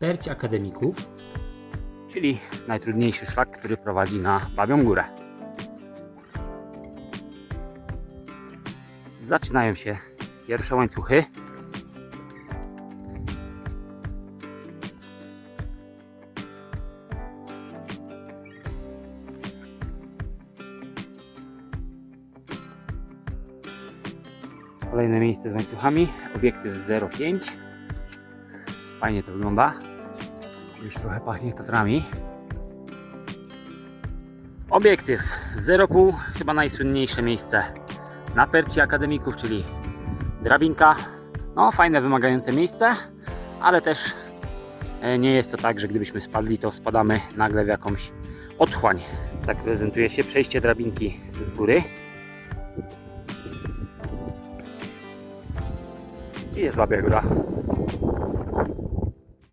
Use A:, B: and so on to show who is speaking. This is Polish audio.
A: Perć Akademików.
B: czyli najtrudniejszy szlak, który prowadzi na Babią Górę. Zaczynają się pierwsze łańcuchy. Kolejne miejsce z łańcuchami. Obiektyw 0,5. Fajnie to wygląda. Już trochę pachnie tatrami. Obiektyw 0,5, chyba najsłynniejsze miejsce na perci akademików, czyli drabinka. No, fajne, wymagające miejsce, ale też e, nie jest to tak, że gdybyśmy spadli, to spadamy nagle w jakąś otchłań. Tak prezentuje się przejście drabinki z góry. I jest Babia Góra.